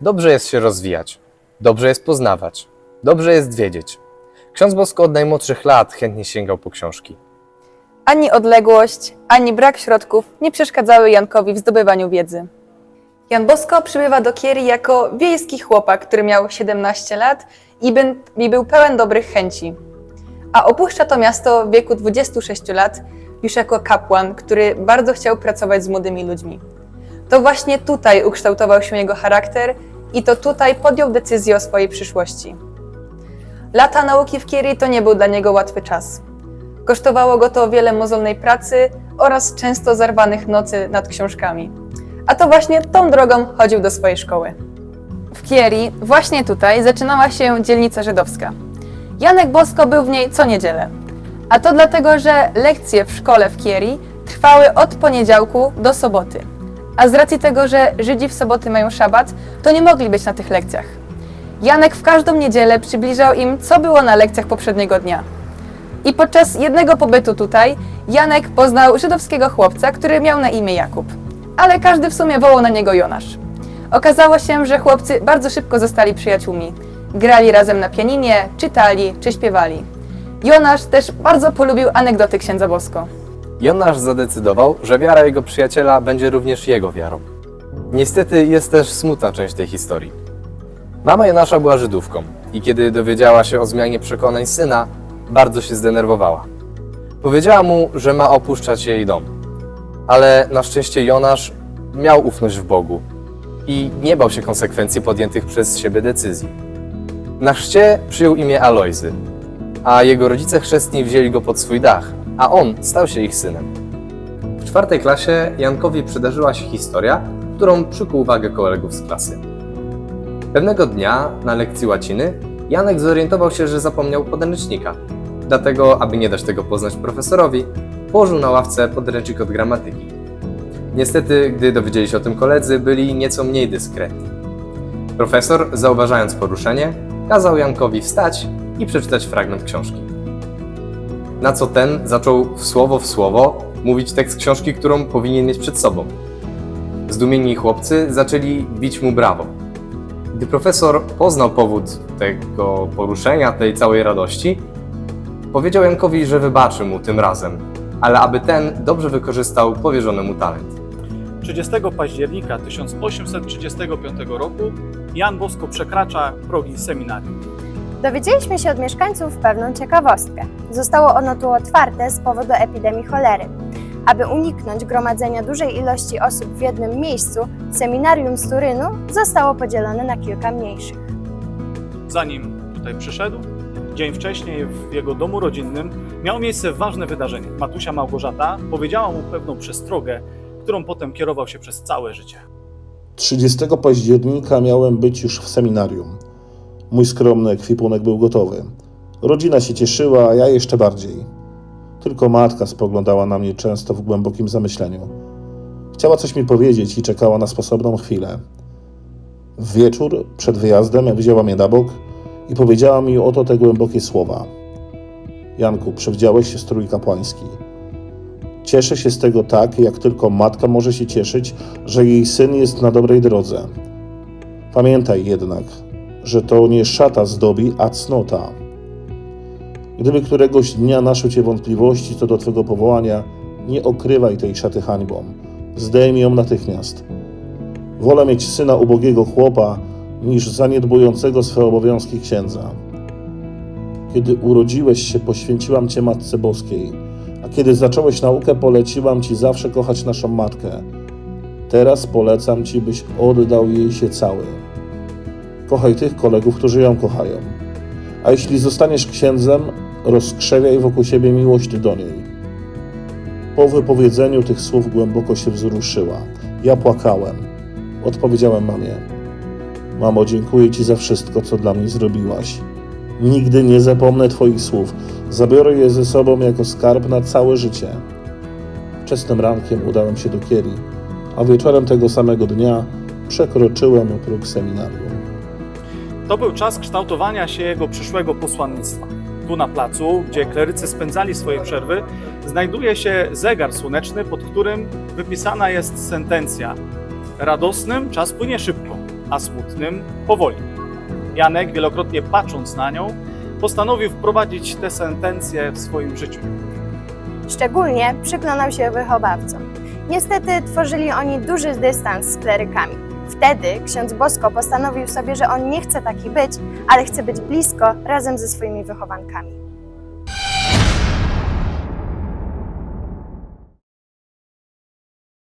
Dobrze jest się rozwijać, dobrze jest poznawać, dobrze jest wiedzieć. Ksiądz Bosko od najmłodszych lat chętnie sięgał po książki. Ani odległość, ani brak środków nie przeszkadzały Jankowi w zdobywaniu wiedzy. Jan Bosko przybywa do Kieri jako wiejski chłopak, który miał 17 lat i, i był pełen dobrych chęci. A opuszcza to miasto w wieku 26 lat już jako kapłan, który bardzo chciał pracować z młodymi ludźmi. To właśnie tutaj ukształtował się jego charakter i to tutaj podjął decyzję o swojej przyszłości. Lata nauki w Kieri to nie był dla niego łatwy czas. Kosztowało go to wiele mozolnej pracy oraz często zarwanych nocy nad książkami. A to właśnie tą drogą chodził do swojej szkoły. W Kieri, właśnie tutaj, zaczynała się dzielnica żydowska. Janek Bosko był w niej co niedzielę. A to dlatego, że lekcje w szkole w Kieri trwały od poniedziałku do soboty. A z racji tego, że Żydzi w soboty mają szabat, to nie mogli być na tych lekcjach. Janek w każdą niedzielę przybliżał im, co było na lekcjach poprzedniego dnia. I podczas jednego pobytu tutaj Janek poznał żydowskiego chłopca, który miał na imię Jakub. Ale każdy w sumie wołał na niego Jonasz. Okazało się, że chłopcy bardzo szybko zostali przyjaciółmi. Grali razem na pianinie, czytali czy śpiewali. Jonasz też bardzo polubił anegdoty księdza Bosko. Jonasz zadecydował, że wiara jego przyjaciela będzie również jego wiarą. Niestety jest też smutna część tej historii. Mama Jonasza była Żydówką i kiedy dowiedziała się o zmianie przekonań syna, bardzo się zdenerwowała. Powiedziała mu, że ma opuszczać jej dom. Ale na szczęście Jonasz miał ufność w Bogu i nie bał się konsekwencji podjętych przez siebie decyzji. Na chrzcie przyjął imię Alojzy, a jego rodzice chrzestni wzięli go pod swój dach, a on stał się ich synem. W czwartej klasie Jankowi przydarzyła się historia, którą przykuł uwagę kolegów z klasy. Pewnego dnia na lekcji łaciny Janek zorientował się, że zapomniał podręcznika. Dlatego, aby nie dać tego poznać profesorowi, położył na ławce podręcznik od gramatyki. Niestety, gdy dowiedzieli się o tym koledzy, byli nieco mniej dyskretni. Profesor, zauważając poruszenie, kazał Jankowi wstać i przeczytać fragment książki. Na co ten zaczął w słowo w słowo mówić tekst książki, którą powinien mieć przed sobą. Zdumieni chłopcy zaczęli bić mu brawo. Gdy profesor poznał powód tego poruszenia, tej całej radości, powiedział Jankowi, że wybaczy mu tym razem, ale aby ten dobrze wykorzystał powierzony mu talent. 30 października 1835 roku Jan Bosko przekracza progi seminarium. Dowiedzieliśmy się od mieszkańców pewną ciekawostkę. Zostało ono tu otwarte z powodu epidemii cholery. Aby uniknąć gromadzenia dużej ilości osób w jednym miejscu, seminarium z Turynu zostało podzielone na kilka mniejszych. Zanim tutaj przyszedł, dzień wcześniej w jego domu rodzinnym miało miejsce ważne wydarzenie. Matusia Małgorzata powiedziała mu pewną przestrogę, którą potem kierował się przez całe życie. 30 października miałem być już w seminarium. Mój skromny ekwipunek był gotowy. Rodzina się cieszyła, a ja jeszcze bardziej. Tylko matka spoglądała na mnie często w głębokim zamyśleniu. Chciała coś mi powiedzieć i czekała na sposobną chwilę. W wieczór, przed wyjazdem, wzięła mnie na bok i powiedziała mi oto te głębokie słowa. Janku, przewdziałeś się strój kapłański. Cieszę się z tego tak, jak tylko matka może się cieszyć, że jej syn jest na dobrej drodze. Pamiętaj jednak, że to nie szata zdobi, a cnota. Gdyby któregoś dnia naszły cię wątpliwości co do twego powołania, nie okrywaj tej szaty hańbą. Zdejmij ją natychmiast. Wolę mieć syna ubogiego chłopa, niż zaniedbującego swe obowiązki księdza. Kiedy urodziłeś się, poświęciłam cię Matce Boskiej, a kiedy zacząłeś naukę, poleciłam ci zawsze kochać naszą matkę. Teraz polecam ci, byś oddał jej się cały. Kochaj tych kolegów, którzy ją kochają. A jeśli zostaniesz księdzem, rozkrzewiaj wokół siebie miłość do niej. Po wypowiedzeniu tych słów głęboko się wzruszyła. Ja płakałem. Odpowiedziałem mamie: Mamo, dziękuję Ci za wszystko, co dla mnie zrobiłaś. Nigdy nie zapomnę Twoich słów. Zabiorę je ze sobą jako skarb na całe życie. Wczesnym rankiem udałem się do Kieri, a wieczorem tego samego dnia przekroczyłem próg seminarium. To był czas kształtowania się jego przyszłego posłannictwa. Tu na placu, gdzie klerycy spędzali swoje przerwy, znajduje się zegar słoneczny, pod którym wypisana jest sentencja: Radosnym czas płynie szybko. a smutnym powoli. Janek, wielokrotnie patrząc na nią, postanowił wprowadzić tę sentencję w swoim życiu. Szczególnie przyglądał się wychowawcom. Niestety tworzyli oni duży dystans z klerykami. Wtedy ksiądz Bosko postanowił sobie, że on nie chce taki być, ale chce być blisko razem ze swoimi wychowankami.